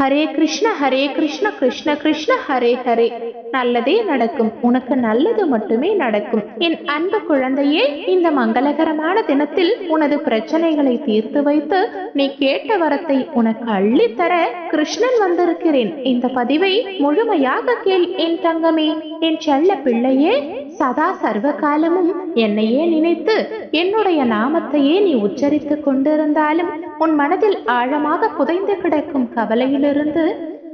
ஹரே கிருஷ்ண ஹரே கிருஷ்ண கிருஷ்ண கிருஷ்ண ஹரே ஹரே. நல்லதே நடக்கும். உனக்கு நல்லது மட்டுமே நடக்கும். என் அன்பு குழந்தையே இந்த மங்களகரமான தினத்தில் உனது பிரச்சனைகளை தீர்த்து வைத்து நீ கேட்ட வரத்தை உனக்கு அள்ளித்தர கிருஷ்ணன் வந்திருக்கிறேன். இந்த பதிவை முழுமையாக கேள் என் தங்கமே. என் செல்ல பிள்ளையே சதா சர்வ காலமும் என்னையே நினைத்து என்னுடைய நாமத்தையே நீ உச்சரித்துக் கொண்டிருந்தாலும் உன் மனதில் ஆழமாக புதைந்து கிடக்கும் கவலையிலிருந்து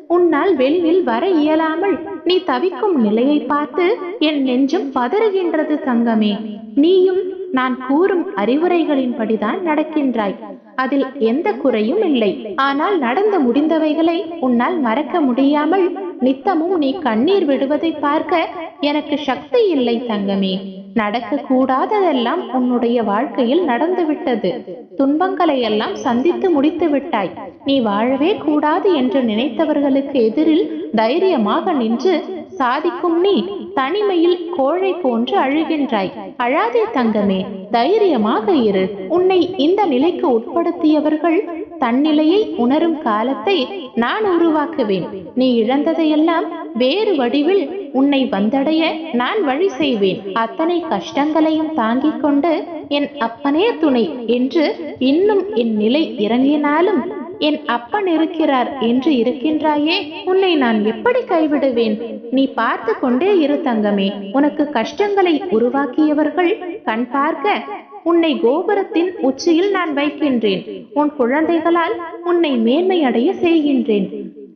உன்னால் வெளியில் வர இயலாமல் நீ தவிக்கும் நிலையை பார்த்து என் நெஞ்சம் பதறுகின்றது தங்கமே. நீயும் நான் கூறும் அறிவுரைகளின்படிதான் நடக்கின்றாய். அதில் எந்த குறையும் இல்லை. ஆனால் நடந்து முடிந்தவைகளை உன்னால் மறக்க முடியாமல் நித்தமும் நீ கண்ணீர் விடுவதை பார்க்க எனக்கு சக்தி இல்லை தங்கமே. நடக்க கூடாததெல்லாம் உன்னுடைய வாழ்க்கையில் நடந்துவிட்டது. துன்பங்களை எல்லாம் சந்தித்து முடித்து விட்டாய். நீ வாழவே கூடாது என்று நினைத்தவர்களுக்கு எதிரில் தைரியமாக நின்று சாதிக்கும் நீ தனிமையில் கோழை போன்று அழுகின்றாய். அழாதே தங்கமே தைரியமாக இரு. உன்னை இந்த நிலைக்கு உட்படுத்தியவர்கள் தன்னிலையை உணரும் காலத்தை நான் உருவாக்குவேன். நீ இழந்ததையெல்லாம் வேறு வடிவில் உன்னை வந்தடைய நான் வழி செய்வேன். அத்தனை கஷ்டங்களையும் தாங்கிக் கொண்டு என் அப்பனே துணை என்று இன்னும் என் நிலை இறங்கினாலும் என் அப்பன் இருக்கிறார் என்று இருக்கின்றாயே உன்னை நான் எப்படி கைவிடுவேன்? நீ பார்த்து கொண்டே இரு தங்கமே. உனக்கு கஷ்டங்களை உருவாக்கியவர்கள் கண் பார்க்க உன்னை கோபுரத்தின் உச்சியில் நான் வைக்கின்றேன். உன் குழந்தைகளால் உன்னை மேன்மையடைய செய்கின்றேன்.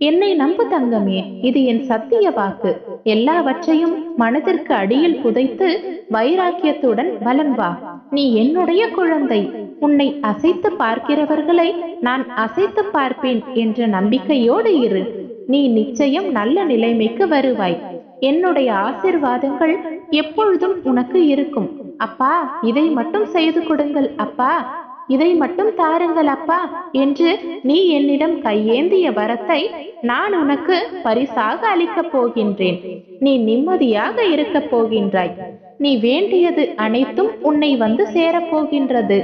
என்னை நம்பு தங்கமே இது என் சத்திய வாக்கு. எல்லாவற்றையும் மனதிற்கு அடியில் புதைத்து வைராக்கியத்துடன் வலம் வா. நீ என்னுடைய குழந்தை. உன்னை அசைத்து பார்க்கிறவர்களை நான் அசைத்து பார்ப்பேன் என்ற நம்பிக்கையோடு இரு. நீ நிச்சயம் நல்ல நிலைமைக்கு வருவாய். என்னுடைய ஆசிர்வாதங்கள் எப்பொழுதும் உனக்கு இருக்கும். அப்பா இதை மட்டும் செய்து கொடுங்கள் அப்பா. இதை மட்டும் தாருங்கள் அப்பா என்று நீ என்னிடம் கையேந்திய வரத்தை நான் உனக்கு பரிசாக அளிக்கப் போகின்றேன். நீ நிம்மதியாக இருக்கப் போகின்றாய். நீ வேண்டியது அனைத்தும் உன்னை வந்து சேரப்போகின்றது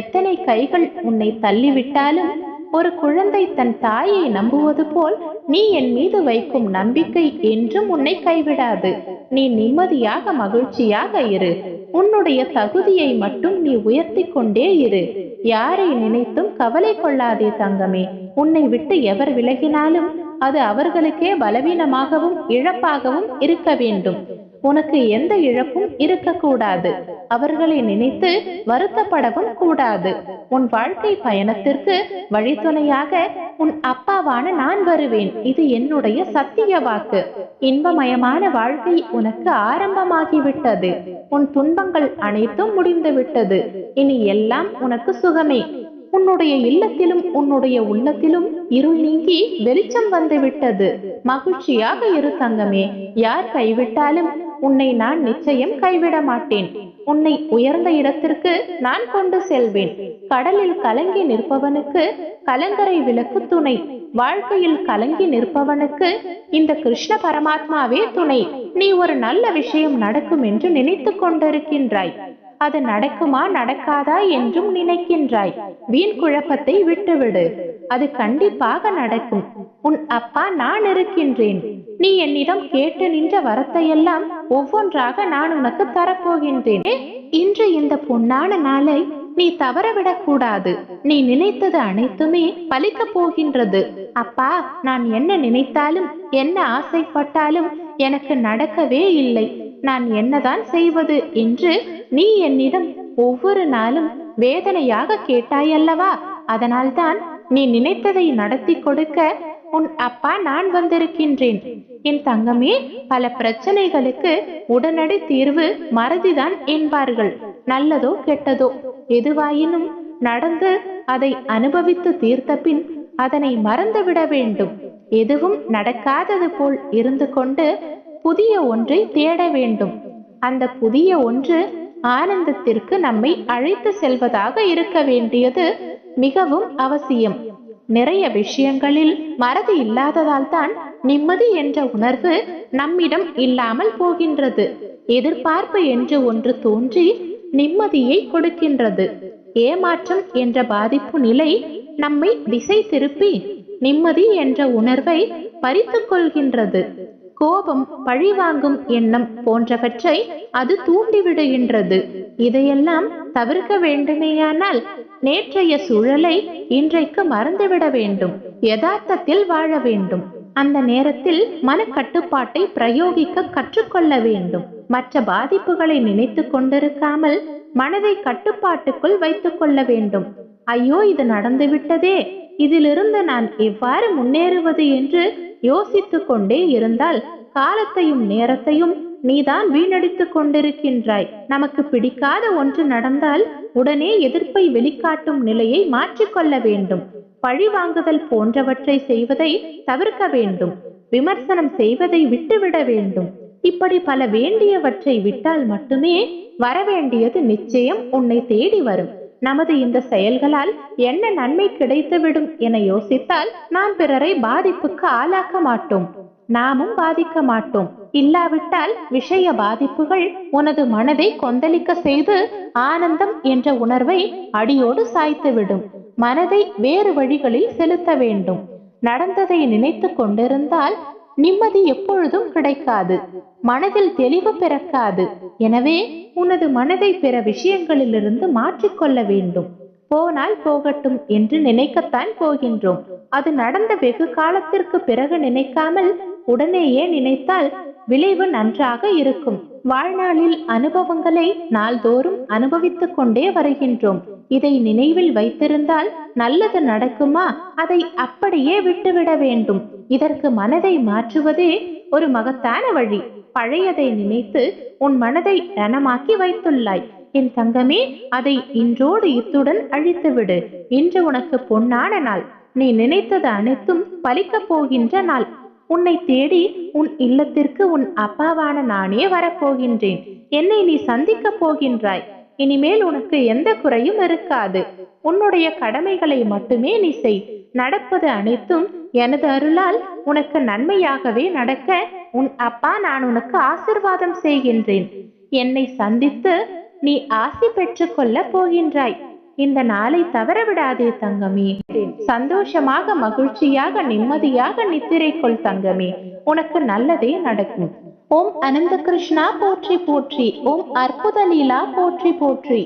எத்தனை கைகள் உன்னை தள்ளிவிட்டாலும் ஒரு குழந்தை தன் தாயை நம்புவது போல் நீ என் மீது வைக்கும் நம்பிக்கை என்றும் உன்னை கைவிடாது. நீ நிம்மதியாக மகிழ்ச்சியாக இரு. உன்னுடைய தகுதியை மட்டும் நீ உயர்த்தி கொண்டே இரு. யாரை நினைத்தும் கவலை கொள்ளாதே தங்கமே. உன்னை விட்டு எவர் விலகினாலும் அது அவர்களுக்கே பலவீனமாகவும் இழப்பாகவும் இருக்க வேண்டும். உனக்கு எந்த இழப்பும் இருக்கக்கூடாது. அவர்களை நினைத்து வருத்தப்படவும் கூடாது. உன் வாழ்க்கை பயணத்திற்கு வழித்துணையாக உன் அப்பாவான நான் வருவேன். இது என்னுடைய சத்திய வாக்கு. இன்பமயமான வாழ்க்கை உனக்கு ஆரம்பமாகிவிட்டது. உன் துன்பங்கள் அனைத்தும் முடிந்து விட்டது இனி எல்லாம் உனக்கு சுகமே. உன்னுடைய இல்லத்திலும் உன்னுடைய உள்ளத்திலும் இருள் நீங்கி வெளிச்சம் வந்துவிட்டது. மகிழ்ச்சியாக இரு தங்கமே. யார் கைவிட்டாலும் உன்னை நான் நிச்சயம் கைவிட மாட்டேன். உன்னை உயர்ந்த இடத்திற்கு நான் கொண்டு செல்வேன். கடலில் கலங்கி நிற்பவனுக்கு கலங்கரை விளக்கு துணை. வாழ்க்கையில் கலங்கி நிற்பவனுக்கு இந்த கிருஷ்ண பரமாத்மாவே துணை. நீ ஒரு நல்ல விஷயம் நடக்கும் என்று நினைத்துக் கொண்டிருக்கின்றாய். அது நடக்குமா நடக்காதா என்றும் நினைக்கின்றாய். வீண் குழப்பத்தை விட்டுவிடு. அது கண்டிப்பாக நடக்கும். உன் அப்பா நான் இருக்கின்றேன். நீ என்னிடம் கேட்டு நின்ற வரத்தையெல்லாம் ஒவ்வொன்றாக நான் உனக்கு தரப்போகின்றேன். இன்று இந்த பொன்னான நாளை நீ தவறவிடக் கூடாது. நீ நினைத்தது அனைத்துமே பலிக்க போகின்றது. அப்பா நான் என்ன நினைத்தாலும் என்ன ஆசைப்பட்டாலும் எனக்கு நடக்கவே இல்லை. நான் என்னதான் செய்வது என்று நீ என்னிடம் ஒவ்வொரு நாளும் வேதனையாக கேட்டாயல்லவா? அதனால்தான் நீ நினைத்ததை நடத்தி கொடுக்க உன் அப்பா நான் வந்திருக்கின்றேன். என் தங்கமே பல பிரச்சனைகளுக்கு உடனடி தீர்வு மறதிதான் என்பார்கள். நல்லதோ கெட்டதோ எதுவாயினும் நடந்து அதை அனுபவித்து தீர்த்த பின் அதனை மறந்துவிட வேண்டும். எதுவும் நடக்காதது போல் இருந்து கொண்டு புதிய ஒன்றை தேட வேண்டும். அந்த புதிய ஒன்று ஆனந்தத்திற்கு நம்மை அழைத்து செல்வதாக இருக்க வேண்டியது மிகவும் அவசியம். நிறைய விஷயங்களில் மறதி இல்லாததால் தான் நிம்மதி என்ற உணர்வு நம்மிடம் இல்லாமல் போகின்றது. எதிர்பார்ப்பு என்று ஒன்று தோன்றி நிம்மதியை கொடுக்கின்றது. ஏமாற்றம் என்ற பாதிப்பு நிலை நம்மை திசை திருப்பி நிம்மதி என்ற உணர்வை பறித்துக் கொள்கின்றது. கோபம் பழிவாங்கும் எண்ணம் போன்றவற்றை அது தூண்டிவிடுகின்றது. இதையெல்லாம் தவிர்க்க வேண்டுமேயானால் நேற்றைய சூழலை இன்றைக்கு மறந்துவிட வேண்டும். யதார்த்தத்தில் வாழ வேண்டும். அந்த நேரத்தில் மனக்கட்டுப்பாட்டை பிரயோகிக்க கற்றுக்கொள்ள வேண்டும். மற்ற பாதிப்புகளை நினைத்து கொண்டிருக்காமல் மனதை கட்டுப்பாட்டுக்குள் வைத்துக் கொள்ள வேண்டும். ஐயோ இது நடந்துவிட்டதே. இதிலிருந்து நான் எவ்வாறு முன்னேறுவது என்று யோசித்துக் கொண்டே இருந்தால் காலத்தையும் நேரத்தையும் நீதான் வீணடித்துக் கொண்டிருக்கின்றாய். நமக்கு பிடிக்காத ஒன்று நடந்தால் உடனே எதிர்ப்பை வெளிக்காட்டும் நிலையை மாற்றிக்கொள்ள வேண்டும். பழி வாங்குதல் போன்றவற்றை செய்வதை தவிர்க்க வேண்டும். விமர்சனம் செய்வதை விட்டுவிட வேண்டும். இப்படி பல வேண்டியவற்றை விட்டால் மட்டுமே வரவேண்டியது நிச்சயம் உன்னை தேடி வரும். நமது இந்த செயல்களால் என்ன நன்மை கிடைத்துவிடும் என யோசித்தால் நாம் பிறரை பாதிப்புக்கு ஆளாக்க மாட்டோம். நாமும் பாதிக்க மாட்டோம். இல்லாவிட்டால் விஷய பாதிப்புகள் உனது மனதை கொந்தளிக்க செய்து ஆனந்தம் என்ற உணர்வை அடியோடு சாய்த்துவிடும். மனதை வேறு வழிகளில் செலுத்த வேண்டும். நடந்ததை நினைத்து கொண்டிருந்தால் நிம்மதி எப்பொழுதும் கிடைக்காது. மனதில் தெளிவு பிறக்காது. எனவே உனது மனதை பிற விஷயங்களிலிருந்து மாற்றிக்கொள்ள வேண்டும். போனால் போகட்டும் என்று நினைக்கத்தான் போகின்றோம். அது நடந்த வெகு காலத்திற்கு பிறகு நினைக்காமல் உடனேயே நினைத்தால் விளைவு நன்றாக இருக்கும். வாழ்நாளில் அனுபவங்களை நாள்தோறும் அனுபவித்துக் கொண்டே வருகின்றோம். இதை நினைவில் வைத்திருந்தால் நல்லது நடக்குமா? அதை அப்படியே விட்டுவிட வேண்டும். இதற்கு மனதை மாற்றுவதே ஒரு மகத்தான வழி. பழையதை நினைத்து உன் மனதை ரணமாக்கி வைத்துள்ளாய். என் தங்கமே அதை இன்றோடு இத்துடன் அழித்துவிடு. இன்று உனக்கு பொன்னான நாள். நீ நினைத்தது அனைத்தும் பலிக்கப் போகின்ற நாள். உன்னை தேடி உன் இல்லத்திற்கு உன் அப்பாவான நானே வரப்போகின்றேன். என்னை நீ சந்திக்கப் போகின்றாய். இனிமேல் உனக்கு எந்த குறையும் இருக்காது. உன்னுடைய கடமைகளை மட்டுமே நீ செய். நடப்பது அனைத்தும் எனது அருளால் உனக்கு நன்மையாகவே நடக்க உன் அப்பா நான் உனக்கு ஆசிர்வாதம் செய்கின்றேன். என்னை சந்தித்து நீ ஆசி பெற்றுக்கொள்ள போகின்றாய். இந்த நாளை தவறவிடாதே தங்கமே. சந்தோஷமாக மகிழ்ச்சியாக நிம்மதியாக நித்திரை கொள் தங்கமே. உனக்கு நல்லதே நடக்கும். ஓம் அனந்த கிருஷ்ணா போற்றி போற்றி. ஓம் அற்புத லீலா போற்றி போற்றி.